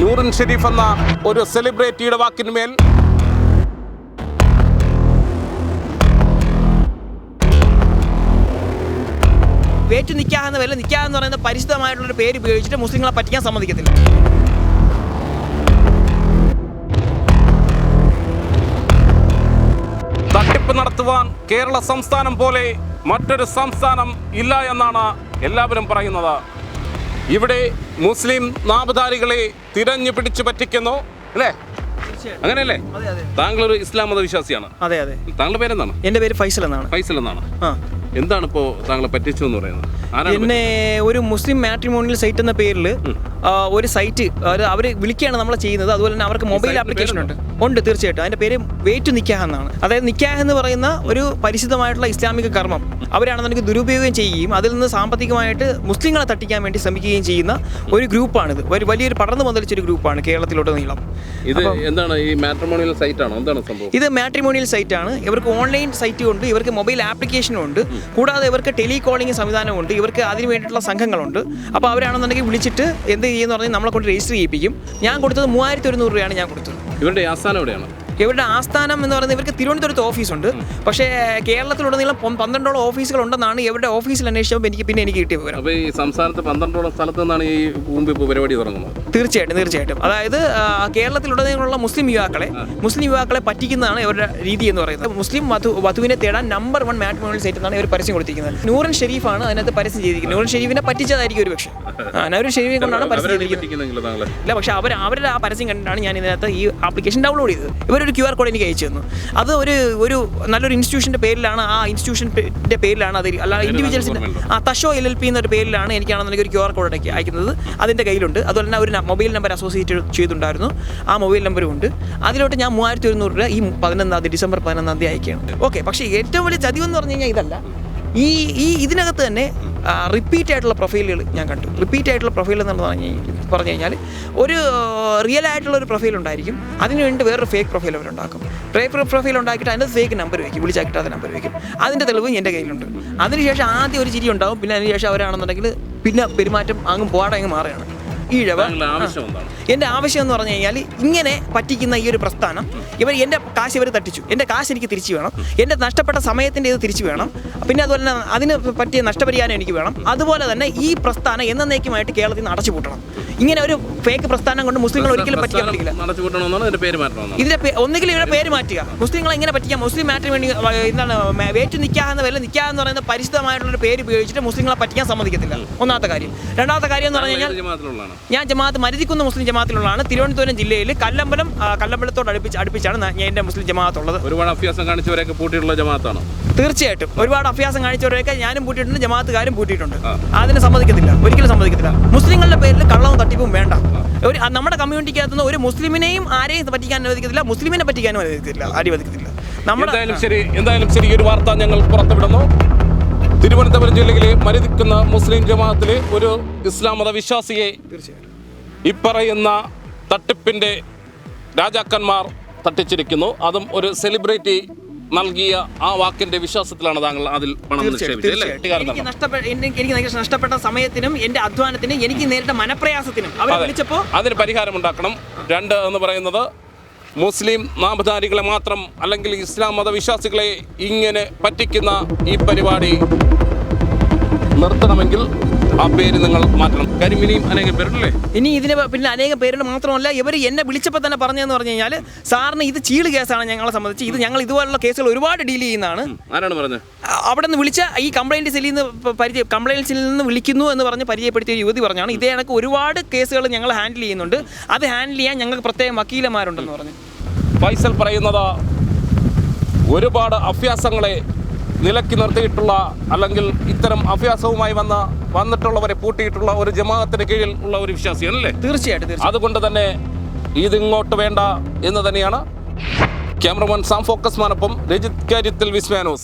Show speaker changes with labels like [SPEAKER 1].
[SPEAKER 1] നൂറിൻ ഷെരീഫ് എന്ന ഒരു സെലിബ്രിറ്റിയുടെ വാക്കിന്മേൽ
[SPEAKER 2] വേറ്റ് നിൽക്കാന്ന് വല്ല നിൽക്കാന്ന് പറയുന്ന പരിശുദ്ധമായിട്ടുള്ളൊരു പേര് ഉപയോഗിച്ചിട്ട് മുസ്ലിങ്ങളെ പറ്റിക്കാൻ സമ്മതിക്കത്തില്ല.
[SPEAKER 1] തട്ടിപ്പ് നടത്തുവാൻ കേരള സംസ്ഥാനം പോലെ മറ്റൊരു സംസ്ഥാനം ഇല്ല എന്നാണ് എല്ലാവരും പറയുന്നത്. ഇവിടെ മുസ്ലിം നാമധാരികളെ തിരഞ്ഞു പിടിച്ചു പറ്റിക്കുന്നു അല്ലേ? അങ്ങനെയല്ലേ? താങ്കൾ ഒരു ഇസ്ലാം മതവിശ്വാസിയാണ്.
[SPEAKER 2] അതെ അതെ.
[SPEAKER 1] താങ്കളുടെ പേരെന്താണ്?
[SPEAKER 2] എന്റെ പേര് ഫൈസൽ എന്നാണ്.
[SPEAKER 1] ഫൈസൽ എന്നാണ്. എന്താണ് ഇപ്പോ താങ്കളെ പറ്റിച്ചു എന്ന് പറയുന്നത്?
[SPEAKER 2] പിന്നെ ഒരു മുസ്ലിം മാട്രിമോണിയൽ സൈറ്റ് എന്ന പേരിൽ ഒരു സൈറ്റ് അവർ വിളിക്കുകയാണ് നമ്മളെ ചെയ്യുന്നത്. അതുപോലെ തന്നെ അവർക്ക് മൊബൈൽ ആപ്ലിക്കേഷൻ ഉണ്ട്. ഉണ്ട് തീർച്ചയായിട്ടും. അതിന്റെ പേര് വെയിറ്റ് നിക്കാഹ് എന്നാണ്. അതായത് നിക്കാഹ് എന്ന് പറയുന്ന ഒരു പരിശുദ്ധമായിട്ടുള്ള ഇസ്ലാമിക കർമ്മം. അവരാണെന്നുണ്ടെങ്കിൽ ദുരുപയോഗം ചെയ്യുകയും അതിൽ നിന്ന് സാമ്പത്തികമായിട്ട് മുസ്ലിങ്ങളെ തട്ടിക്കാൻ വേണ്ടി ശ്രമിക്കുകയും ചെയ്യുന്ന ഒരു ഗ്രൂപ്പാണിത്. ഒരു വലിയൊരു പടർന്നു പന്തലിച്ചൊരു ഗ്രൂപ്പാണ് കേരളത്തിലുടനീളം
[SPEAKER 1] ഇത് എന്താണ് ഈ മാട്രിമോണിയൽ സൈറ്റ് ആണോ എന്താണ് സംഭവം?
[SPEAKER 2] ഇത് മാട്രിമോണിയൽ സൈറ്റ് ആണ് ഇവർക്ക് ഓൺലൈൻ സൈറ്റും ഉണ്ട് ഇവർക്ക് മൊബൈൽ ആപ്ലിക്കേഷനും ഉണ്ട് കൂടാതെ ഇവർക്ക് ടെലികോളിംഗ് സംവിധാനമുണ്ട് ഇവർക്ക് അതിന് വേണ്ടിയിട്ടുള്ള സംഘങ്ങളുണ്ട്. അപ്പോൾ അവരാണെന്നുണ്ടെങ്കിൽ വിളിച്ചിട്ട് എന്ത് ചെയ്യുമെന്ന് പറഞ്ഞാൽ നമ്മളെ കൊണ്ട് രജിസ്റ്റർ ചെയ്യിപ്പിക്കും. ഞാൻ കൊടുത്തത് മൂവായിരത്തി ഒരുന്നൂറ് രൂപയാണ് ഞാൻ കൊടുത്തത്.
[SPEAKER 1] ഇവരുടെ ആസ്ഥാനം എവിടെയാണ്?
[SPEAKER 2] ഇവരുടെ ആസ്ഥാനം എന്ന് പറയുന്നത് ഇവർക്ക് തിരുവനന്തപുരത്ത് ഓഫീസുണ്ട്. പക്ഷേ കേരളത്തിലുടനീളം പന്ത്രണ്ടോളം ഓഫീസുകൾ ഉണ്ടെന്നാണ് ഇവരുടെ ഓഫീസിൽ അന്വേഷിച്ചപ്പോൾ എനിക്ക് പിന്നെ എനിക്ക് കിട്ടിയ വിവരം.
[SPEAKER 1] അപ്പോൾ ഈ സംസ്ഥാനത്ത് പന്ത്രണ്ടോളം സ്ഥലത്ത് നിന്നാണ് ഈ കൂമ്പിപ്പ് പരിപാടി തുടങ്ങുന്നത്?
[SPEAKER 2] തീർച്ചയായിട്ടും തീർച്ചയായിട്ടും. അതായത് കേരളത്തിലുടനീളമുള്ള മുസ്ലിം യുവാക്കളെ മുസ്ലിം യുവാക്കളെ പറ്റിക്കുന്നതാണ് ഇവരുടെ രീതി എന്ന് പറയുന്നത്. മുസ്ലിം വധു വധുവിനെ തേടാൻ നമ്പർ വൺ മാട്രിമോണിയൽ സൈറ്റ് എന്നാണ് ഇവർ പരസ്യം കൊടുത്തിരിക്കുന്നത്. നൂറൻ ഷെരീഫാണ് അതിനകത്ത് പരസ്യം ചെയ്തിരിക്കുന്നത്. നൂറൻ ഷെരീഫിനെ പറ്റിച്ചതായിരിക്കും ഒരു പക്ഷേ നൂറൻ ഷെരീഫിനെ കൊണ്ടാണ് പരസ്യം ചെയ്തിരിക്കുന്നത്. ഇല്ല പക്ഷേ അവർ അവരുടെ ആ പരസ്യം കണ്ടിട്ടാണ് ഞാൻ ഇതിനകത്ത് ഈ ആപ്ലിക്കേഷൻ ഡൗൺലോഡ് ചെയ്തത്. ഇവരൊരു ക്യു ആർ കോഡ് എനിക്ക് അയച്ചു തന്നു. അത് ഒരു ഒരു നല്ലൊരു ഇൻസ്റ്റിറ്റ്യൂഷന്റെ പേരിലാണ് ആ ഇൻസ്റ്റിറ്റ്യൂഷന്റെ പേരിലാണ് അത് അല്ല ഇൻഡിവിജ്വൽസിന്റെ ആ തഷോ എൽ എൽ പി എന്നൊരു പേരിലാണ് എനിക്കാണെന്നുണ്ടെങ്കിൽ ഒരു ക്യു ആർ കോഡ് അയക്കുന്നത്. അതിന്റെ കയ്യിലുണ്ട്. അതുപോലെ തന്നെ ഒരു മൊബൈൽ നമ്പർ അസോസിയേറ്റ് ചെയ്തിട്ടുണ്ടായിരുന്നു. ആ മൊബൈൽ നമ്പറും ഉണ്ട്. അതിലോട്ട് ഞാൻ മൂവായിരത്തി ഒരുന്നൂറ് രൂപ ഈ പതിനൊന്നാം തീയതി ഡിസംബർ പതിനൊന്നാം തീയതി അയക്കുകയാണ്. ഓക്കെ പക്ഷേ ഏറ്റവും വലിയ ചതിവ് എന്ന് പറഞ്ഞു കഴിഞ്ഞാൽ ഇതല്ല. ഈ ഈ ഇതിനകത്ത് തന്നെ റിപ്പീറ്റ് ആയിട്ടുള്ള പ്രൊഫൈലുകൾ ഞാൻ കണ്ടു. റിപ്പീറ്റ് ആയിട്ടുള്ള പ്രൊഫൈൽ എന്ന് പറഞ്ഞു കഴിഞ്ഞാൽ പറഞ്ഞു കഴിഞ്ഞാൽ ഒരു റിയൽ ആയിട്ടുള്ള ഒരു പ്രൊഫൈൽ ഉണ്ടായിരിക്കും. അതിന് വേണ്ടി വേറൊരു ഫേക്ക് പ്രൊഫൈൽ അവരുണ്ടാക്കും. ഫേക്ക് പ്രൊഫൈൽ ഉണ്ടാക്കിയിട്ട് അതിന്റെ ഫേക്ക് നമ്പർ വയ്ക്കും വിളിച്ചാൽ കിട്ടാത്ത നമ്പർ വയ്ക്കും അതിന്റെ തെളിവ് എന്റെ കയ്യിലുണ്ട്. അതിനുശേഷം ആദ്യം ഒരു ചിരി ഉണ്ടാവും. പിന്നെ അതിനുശേഷം അവരാണെന്നുണ്ടെങ്കിൽ പിന്നെ പെരുമാറ്റം അങ്ങ് പോടാ അങ്ങ് മാറുകയാണ് ഈ
[SPEAKER 1] ഇഴവ ആവശ്യം
[SPEAKER 2] എന്റെ ആവശ്യം എന്ന് പറഞ്ഞു കഴിഞ്ഞാൽ ഇങ്ങനെ പറ്റിക്കുന്ന ഈ ഒരു പ്രസ്ഥാനം ഇവർ എന്റെ കാശ് ഇവർ തട്ടിച്ചു. എന്റെ കാശ് എനിക്ക് തിരിച്ചു വേണം. എന്റെ നഷ്ടപ്പെട്ട സമയത്തിന്റെ ഇത് തിരിച്ചു വേണം. പിന്നെ അതുപോലെ തന്നെ അതിന് പറ്റിയ നഷ്ടപരിഹാരം എനിക്ക് വേണം. അതുപോലെ തന്നെ ഈ പ്രസ്ഥാനം എന്നേക്കുമായിട്ട് കേരളത്തിൽ നിന്ന് അടച്ചുപൂട്ടണം ഇങ്ങനെ ഒരു ഫേക്ക് പ്രസ്ഥാനം കൊണ്ട് മുസ്ലിങ്ങൾ ഒരിക്കലും പറ്റിക്കാൻ പറ്റില്ല.
[SPEAKER 1] ഇതിന്റെ
[SPEAKER 2] ഒന്നുകിൽ ഇവരുടെ പേര് മാറ്റുക. മുസ്ലിങ്ങളെ എങ്ങനെ പറ്റിക്കാം മുസ്ലിം മാറ്റിന് വേണ്ടി എന്താണ് വേറ്റ് നിൽക്കാന്ന് വല്ല നിൽക്കാന്ന് പറയുന്ന പരിശുദ്ധമായിട്ടുള്ള ഒരു പേര് ഉപയോഗിച്ചിട്ട് മുസ്ലിങ്ങളെ പറ്റിക്കാൻ സമ്മതിക്കത്തില്ല. ഒന്നാമത്തെ കാര്യം. രണ്ടാമത്തെ കാര്യം എന്ന് പറഞ്ഞു കഴിഞ്ഞാൽ ഞാൻ ജമാഅത്ത് മരുതിക്കുന്ന മുസ്ലിം ജമാഅത്തിലുള്ളതാണ് തിരുവനന്തപുരം ജില്ലയിൽ കല്ലമ്പലം കല്ലമ്പലത്തോട് അടുപ്പിച്ച് അടുപ്പിച്ചാണ് മുസ്ലിം എന്റെ മുസ്ലിം ജമാഅത്തുള്ളത്
[SPEAKER 1] ഒരുപാട് അഭ്യാസം കാണിച്ചവരെയൊക്കെ പൂട്ടിയിട്ടുള്ള ജമാഅത്താണ്
[SPEAKER 2] തീർച്ചയായിട്ടും. ഒരുപാട് അഭ്യാസം കാണിച്ചവരെയൊക്കെ ഞാനും പൂട്ടിയിട്ടുണ്ട് ജമാഅത്തുകാരും പൂട്ടിയിട്ടുണ്ട്. അതിനെ സമ്മതിക്കത്തില്ല. ഒരിക്കലും സമ്മതിക്കത്തില്ല. മുസ്ലിങ്ങളുടെ പേരിൽ കള്ളവും തട്ടിപ്പും വേണ്ട. ഒരു നമ്മുടെ കമ്മ്യൂണിറ്റിക്കകത്തുനിന്ന് ഒരു മുസ്ലിമിനെയും ആരെയും പറ്റിക്കാൻ അനുവദിക്കത്തില്ല. മുസ്ലിമിനെ പറ്റിക്കാനും അനുവദിക്കത്തില്ല. അനുവദിക്കത്തില്ല
[SPEAKER 1] എന്തായാലും ശരി എന്തായാലും ശരി ഈ ഒരു വാർത്ത ഞങ്ങൾ പുറത്തുവിടുന്നു. തിരുവനന്തപുരം ജില്ലയിലെ മരുതിക്കുന്ന മുസ്ലിം ജമാഅത്തിലെ ഒരു ഇസ്ലാം മതവിശ്വാസിയെ
[SPEAKER 2] തീർച്ചയായും
[SPEAKER 1] ഇപ്പറയുന്ന തട്ടിപ്പിന്റെ രാജാക്കന്മാർ തട്ടിച്ചിരിക്കുന്നു. അതും ഒരു സെലിബ്രിറ്റി നൽകിയ ആ വാക്കിന്റെ വിശ്വാസത്തിലാണ് താങ്കൾ അതിൽ പണം.
[SPEAKER 2] എനിക്ക് നഷ്ടപ്പെട്ട സമയത്തിനും എന്റെ അധ്വാനത്തിനും എനിക്ക് നേരിട്ട മനപ്രയാസത്തിനും
[SPEAKER 1] അതിന് പരിഹാരം പരിഹാരമുണ്ടാക്കണം രണ്ട് എന്ന് പറയുന്നത് മുസ്ലിം നാമധാരികളെ മാത്രം അല്ലെങ്കിൽ ഇസ്ലാം മതവിശ്വാസികളെ ഇങ്ങനെ പറ്റിക്കുന്ന ഈ പരിപാടി നിർത്തണമെങ്കിൽ ആ പേര് നിങ്ങൾ മാറ്റണം. കാര്യം ഇനിയും അനേകം പേരുണ്ടല്ലേ?
[SPEAKER 2] ഇനി ഇതിന് പിന്നെ അനേകം പേരുടെ മാത്രമല്ല ഇവർ എന്നെ വിളിച്ചപ്പോൾ തന്നെ പറഞ്ഞതെന്ന് പറഞ്ഞു കഴിഞ്ഞാൽ സാറിന് ഇത് ചീൾ കേസാണ് ഞങ്ങളെ സംബന്ധിച്ച്. ഇത് ഞങ്ങൾ ഇതുപോലുള്ള കേസുകൾ ഒരുപാട് ഡീൽ ചെയ്യുന്നതാണ്.
[SPEAKER 1] ആരാണ് പറഞ്ഞത്?
[SPEAKER 2] അവിടെ നിന്ന് വിളിച്ച ഈ കംപ്ലൈന്റ് സെല്ലിൽ നിന്ന് പരിചയം കംപ്ലൈന്റ് സെല്ലിൽ നിന്ന് വിളിക്കുന്നു എന്ന് പറഞ്ഞ് പരിചയപ്പെടുത്തിയ ഒരു യുവതി പറഞ്ഞാണ് ഇതേ കണക്ക് ഒരുപാട് കേസുകൾ ഞങ്ങൾ ഹാൻഡിൽ ചെയ്യുന്നുണ്ട്. അത് ഹാൻഡിൽ ചെയ്യാൻ ഞങ്ങൾക്ക് പ്രത്യേകം വക്കീലന്മാരുണ്ടെന്ന് പറഞ്ഞു.
[SPEAKER 1] ഫൈസൽ പറയുന്നത് ഒരുപാട് അഭ്യാസങ്ങളെ നിലക്കി നിർത്തിയിട്ടുള്ള അല്ലെങ്കിൽ ഇത്തരം അഭ്യാസവുമായി വന്ന വന്നിട്ടുള്ളവരെ പൂട്ടിയിട്ടുള്ള ഒരു ജമാഅത്തിന് കീഴിൽ ഉള്ള ഒരു വിശ്വാസിയാണ്
[SPEAKER 2] അല്ലേ തീർച്ചയായിട്ടും.
[SPEAKER 1] അതുകൊണ്ട് തന്നെ ഇതിങ്ങോട്ട് വേണ്ട എന്ന് തന്നെയാണ് ക്യാമറമാൻ സാം ഫോക്കസ് മാനൊപ്പം രജിത് കാര്യത്തിൽ വിസ്മാനോസ്